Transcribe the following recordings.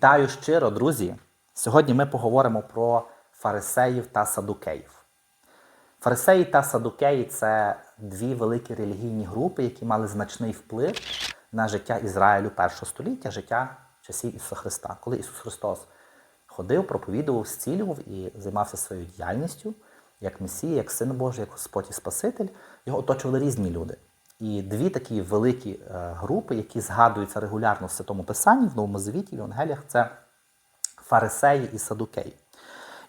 Вітаю щиро, друзі! Сьогодні ми поговоримо про фарисеїв та садукеїв. Фарисеї та садукеї це дві великі релігійні групи, які мали значний вплив на життя Ізраїлю першого століття, життя часів Ісуса Христа. Коли Ісус Христос ходив, проповідував, зцілював і займався своєю діяльністю як Месія, як Син Божий, як Господь і Спаситель, його оточували різні люди. І дві такі великі е, групи, які згадуються регулярно в Святому Писанні, в Новому Завіті, в Євангеліях, це фарисеї і садукеї.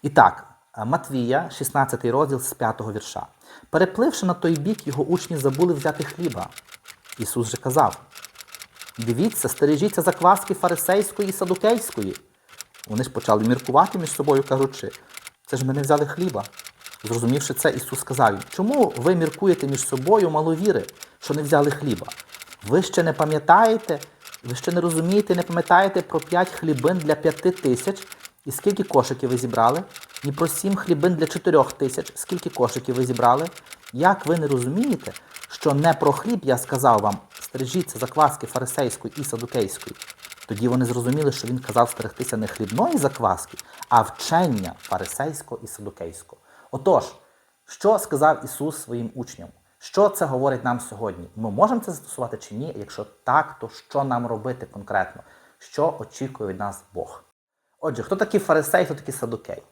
І так, е, Матвія, 16 розділ з 5 вірша. Перепливши на той бік, його учні забули взяти хліба. Ісус же казав: Дивіться, стережіться закваски фарисейської і садукейської. Вони ж почали міркувати між собою, кажучи, це ж ми не взяли хліба. Зрозумівши це, Ісус сказав їм, чому ви міркуєте між собою маловіри, що не взяли хліба? Ви ще не пам'ятаєте, ви ще не розумієте, не пам'ятаєте про п'ять хлібин для п'яти тисяч, і скільки кошиків ви зібрали? Ні про сім хлібин для чотирьох тисяч, скільки кошиків ви зібрали? Як ви не розумієте, що не про хліб я сказав вам, стережіться закваски фарисейської і садукейської? Тоді вони зрозуміли, що він казав стерегтися не хлібної закваски, а вчення фарисейського і садукейського. Отож, що сказав Ісус своїм учням? Що це говорить нам сьогодні? Ми можемо це застосувати чи ні? Якщо так, то що нам робити конкретно? Що очікує від нас Бог? Отже, хто такі фарисеї, хто такі садукеї?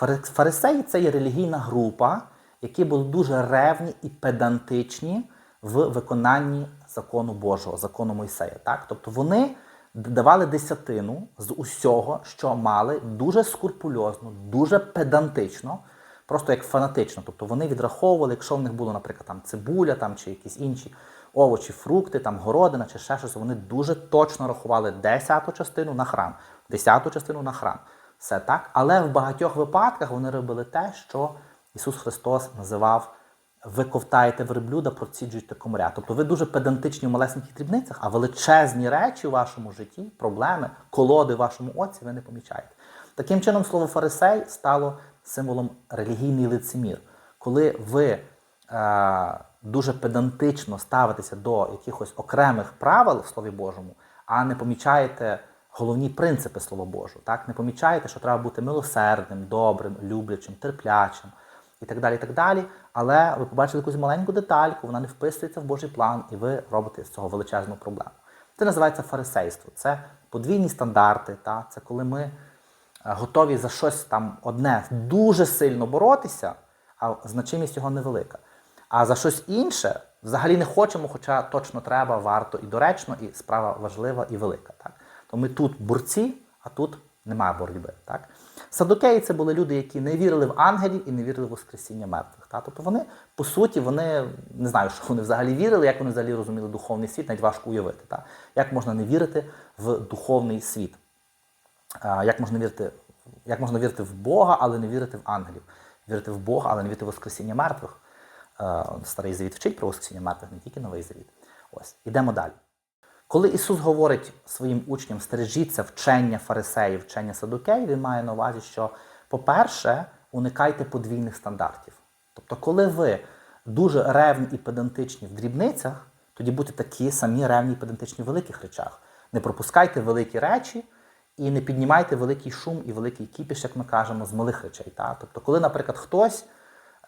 Фари- Фарисеї це є релігійна група, які були дуже ревні і педантичні в виконанні закону Божого, закону Мойсея. Так? Тобто вони давали десятину з усього, що мали, дуже скрупульозно, дуже педантично, просто як фанатично. Тобто вони відраховували, якщо в них було, наприклад, там цибуля там, чи якісь інші овочі, фрукти, там городина чи ще щось, вони дуже точно рахували десяту частину на храм, десяту частину на храм. Все так. Але в багатьох випадках вони робили те, що Ісус Христос називав ви ковтаєте верблюда, проціджуєте комаря. Тобто ви дуже педантичні в малесеньких дрібницях, а величезні речі у вашому житті, проблеми, колоди в вашому оці ви не помічаєте. Таким чином, слово фарисей стало символом релігійний лицемір. Коли ви е, дуже педантично ставитеся до якихось окремих правил в Слові Божому, а не помічаєте головні принципи Слова Божого. Так? Не помічаєте, що треба бути милосердним, добрим, люблячим, терплячим і так далі. і так далі. Але ви побачили якусь маленьку детальку, вона не вписується в Божий план, і ви робите з цього величезну проблему. Це називається фарисейство. Це подвійні стандарти. Та? Це коли ми готові за щось там одне дуже сильно боротися, а значимість його невелика. А за щось інше взагалі не хочемо, хоча точно треба, варто і доречно, і справа важлива і велика. Так? То ми тут борці, а тут немає боротьби. Так? Садокеї це були люди, які не вірили в ангелів і не вірили в Воскресіння мертвих. Так? Тобто вони, по суті, вони не знаю, що вони взагалі вірили, як вони взагалі розуміли духовний світ, навіть важко уявити. Так? Як можна не вірити в духовний світ? Як можна вірити, як можна вірити в Бога, але не вірити в ангелів? Вірити в Бога, але не вірити в Воскресіння мертвих. Старий завіт вчить про Воскресіння мертвих, не тільки новий завіт. Ось, ідемо далі. Коли Ісус говорить своїм учням, стережіться вчення фарисеїв, вчення садукеїв, він має на увазі, що, по-перше, уникайте подвійних стандартів. Тобто, коли ви дуже ревні і педантичні в дрібницях, тоді будьте такі самі ревні і педантичні в великих речах. Не пропускайте великі речі і не піднімайте великий шум і великий кіпіш, як ми кажемо, з малих речей. Та? Тобто, коли, наприклад, хтось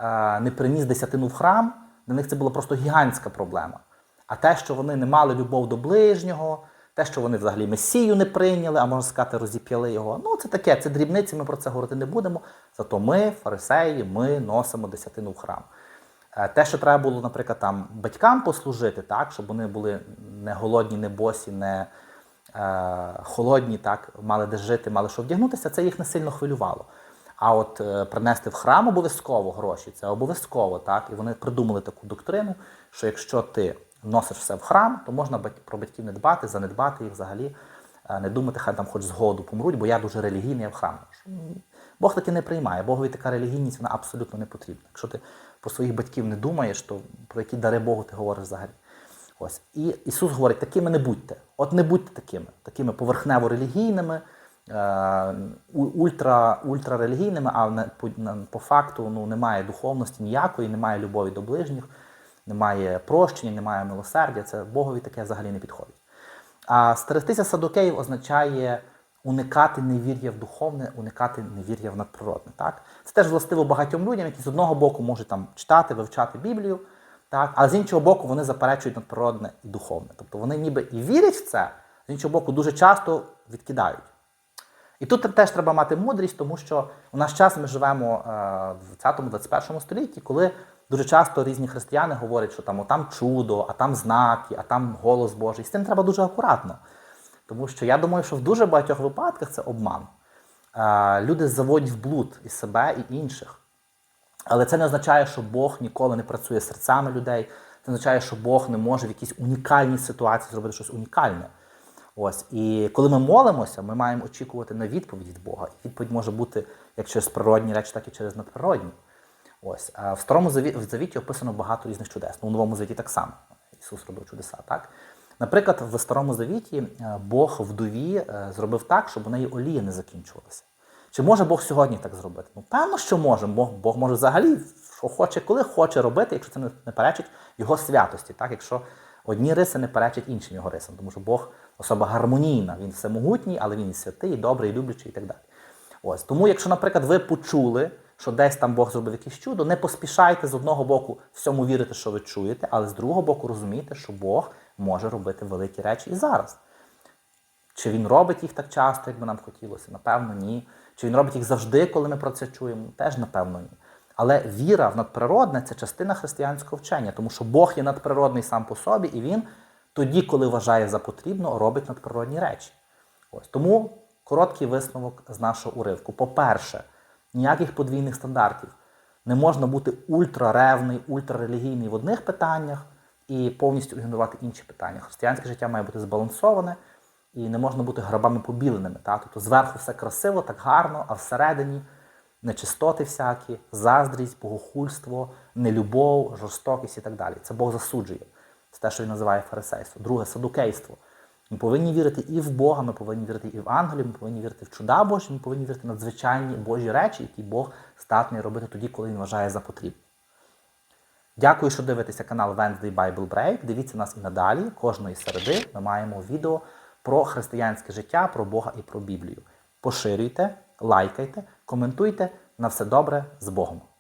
е, не приніс десятину в храм, для них це була просто гігантська проблема. А те, що вони не мали любов до ближнього, те, що вони взагалі месію не прийняли, а можна сказати, розіп'яли його. Ну, це таке, це дрібниці, ми про це говорити не будемо. Зато ми, фарисеї, ми носимо десятину в храм. Е, Те, що треба було, наприклад, там батькам послужити, так, щоб вони були не голодні, не босі, не холодні, так, мали де жити, мали що вдягнутися, це їх не сильно хвилювало. А от е, принести в храм обов'язково гроші, це обов'язково, так. І вони придумали таку доктрину, що якщо ти носиш все в храм, то можна про батьків не дбати, занедбати їх взагалі, е, не думати, хай там хоч з голоду помруть, бо я дуже релігійний, я в храм. Бог таки не приймає. Богові така релігійність вона абсолютно не потрібна. Якщо ти про своїх батьків не думаєш, то про які дари Богу ти говориш взагалі. Ось. І Ісус говорить, такими не будьте. От не будьте такими, такими поверхнево релігійними, е, ультра, ультрарелігійними, а по факту ну, немає духовності ніякої, немає любові до ближніх, немає прощення, немає милосердя. Це Богові таке взагалі не підходить. А стерегтися садокеїв означає уникати невір'я в духовне, уникати невір'я в надприродне. Так? Це теж властиво багатьом людям, які з одного боку можуть там читати, вивчати Біблію, так? а з іншого боку, вони заперечують надприродне і духовне. Тобто вони ніби і вірять в це, з іншого боку, дуже часто відкидають. І тут теж треба мати мудрість, тому що у наш час ми живемо е, в 20-21 столітті, коли дуже часто різні християни говорять, що там, там чудо, а там знаки, а там голос Божий. З цим треба дуже акуратно. Тому що я думаю, що в дуже багатьох випадках це обман. Е, Люди заводять в блуд і себе, і інших. Але це не означає, що Бог ніколи не працює серцями людей. Це означає, що Бог не може в якійсь унікальній ситуації зробити щось унікальне. Ось і коли ми молимося, ми маємо очікувати на відповідь від Бога. І відповідь може бути як через природні речі, так і через надприродні. Ось а в старому заві- в завіті описано багато різних чудес. Ну, у новому завіті так само. Ісус робив чудеса. Так, наприклад, в старому завіті е, Бог вдові е, зробив так, щоб у неї олія не закінчувалася. Чи може Бог сьогодні так зробити? Ну, певно, що може. Бог, Бог може взагалі, що хоче, коли хоче робити, якщо це не, не перечить його святості, так? якщо одні риси не перечать іншим його рисам, тому що Бог особа гармонійна, він всемогутній, але він і святий, і добрий, і люблячий, і так далі. Ось тому, якщо, наприклад, ви почули, що десь там Бог зробив якесь чудо, не поспішайте з одного боку всьому вірити, що ви чуєте, але з другого боку розумійте, що Бог може робити великі речі і зараз. Чи він робить їх так часто, як би нам хотілося? Напевно, ні. Чи він робить їх завжди, коли ми про це чуємо? Теж напевно ні. Але віра в надприродне це частина християнського вчення, тому що Бог є надприродний сам по собі, і він тоді, коли вважає за потрібно, робить надприродні речі. Ось тому короткий висновок з нашого уривку. По-перше, ніяких подвійних стандартів. Не можна бути ультраревний, ультрарелігійний в одних питаннях і повністю ігнорувати інші питання. Християнське життя має бути збалансоване і не можна бути грабами побіленими. Та? Тобто зверху все красиво, так гарно, а всередині нечистоти всякі, заздрість, богохульство, нелюбов, жорстокість і так далі. Це Бог засуджує. Це те, що він називає фарисейство. Друге садукейство. Ми повинні вірити і в Бога, ми повинні вірити і в ангелів, ми повинні вірити в чуда Божі, ми повинні вірити в надзвичайні Божі речі, які Бог здатний робити тоді, коли він вважає за потрібне. Дякую, що дивитеся канал Wednesday Bible Break. Дивіться нас і надалі. Кожної середи ми маємо відео про християнське життя, про Бога і про Біблію. Поширюйте, лайкайте, коментуйте. На все добре з Богом!